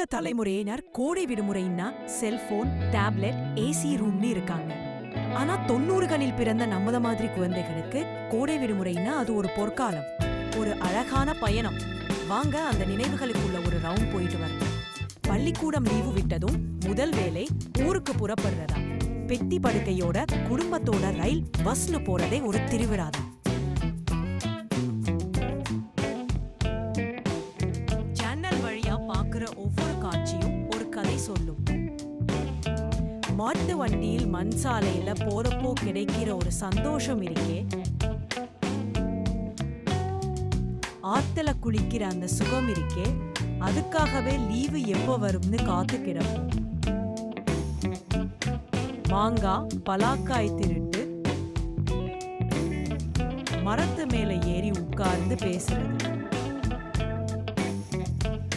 இந்த தலைமுறையினர் கோடை விடுமுறைன்னா செல்போன் டேப்லெட் ஏசி ரூம்னு இருக்காங்க. ஆனா தொண்ணூறுகளில் பிறந்த நமது மாதிரி குழந்தைகளுக்கு கோடை விடுமுறைன்னா அது ஒரு பொற்காலம் ஒரு அழகான பயணம். வாங்க அந்த நினைவுகளுக்குள்ள ஒரு ரவுண்ட் போயிட்டு வரலாம். பள்ளிக்கூடம் லீவு விட்டதும் முதல் வேலை ஊருக்கு புறப்படுறதா? பெட்டி படுக்கையோட குடும்பத்தோட ரயில் பஸ்னு போறதே ஒரு திருவிழாதான். மாட்டு வண்டியில் மண் சாலையில போறப்போ கிடைக்கிற ஒரு சந்தோஷம் இருக்கே. ஆத்துல குளிக்கிற அந்த சுகம் இருக்கே. அதுக்காகவே லீவு எப்போ வரும்னு காத்து கிடப்போம். மாங்காய் பலாக்காய் திருட்டு. மரத்து மேல ஏறி உட்கார்ந்து பேசுறது.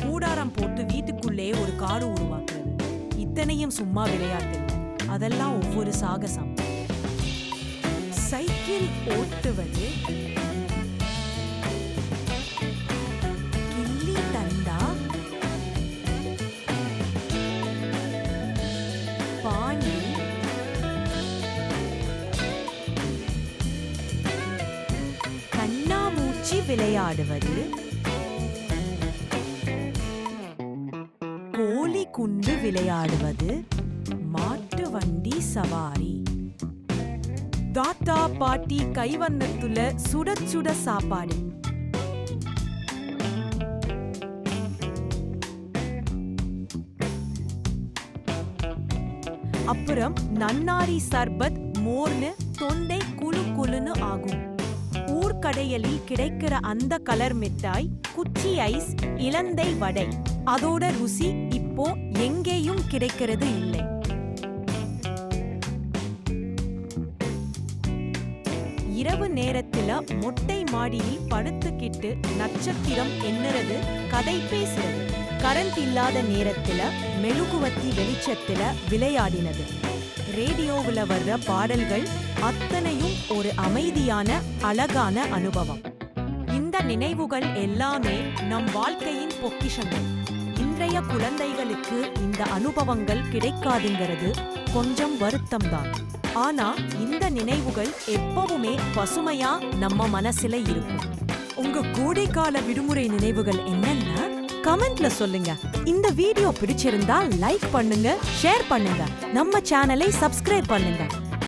கூடாரம் போட்டு வீட்டுக்குள்ளே ஒரு காடு உருவாக்குறது. இத்தனையும் சும்மா விளையாட்டு அதெல்லாம் ஒவ்வொரு சாகசம். சைக்கிள் ஓட்டுவது கில்லி தண்டா பாணி கண்ணாமூச்சி விளையாடுவது கோழி குண்டு விளையாடுவது மா வண்டி சவாரி. தாத்தா பாட்டி கைவண்ணத்துல சுட சுட சாப்பாடு. அப்புறம் நன்னாரி சர்பத் மோர்னு தொண்டை குழு குழுன்னு ஆகும். ஊர்க்கடையலில் கிடைக்கிற அந்த கலர் மிட்டாய் குச்சி ஐஸ் இலந்தை வடை. அதோட ருசி இப்போ எங்கேயும் கிடைக்கிறது இல்லை. இரவு நேரத்துல மொட்டை மாடியில் படுத்துக்கிட்டு நட்சத்திரம் என்னறது கதை பேசுறது. கரண்ட் இல்லாத நேரத்துல மெழுகுவத்தி வெளிச்சத்துல விளையாடினது. ரேடியோவுல வர்ற பாடல்கள் அத்தனையும் ஒரு அமைதியான அழகான அனுபவம். இந்த நினைவுகள் எல்லாமே நம் வாழ்க்கையின் பொக்கிஷங்கள். இன்றைய குழந்தைகளுக்கு இந்த அனுபவங்கள் கிடைக்காதுங்கிறது கொஞ்சம் வருத்தம்தான். ஆனா இந்த நினைவுகள் எப்பவுமே பசுமையா நம்ம மனசுல இருக்கும். உங்க கோடைக்கால விடுமுறை நினைவுகள் என்னன்னா கமெண்ட்ல சொல்லுங்க. இந்த வீடியோ பிடிச்சிருந்தா லைக் பண்ணுங்க ஷேர் பண்ணுங்க. நம்ம சேனலை சப்ஸ்கிரைப் பண்ணுங்க.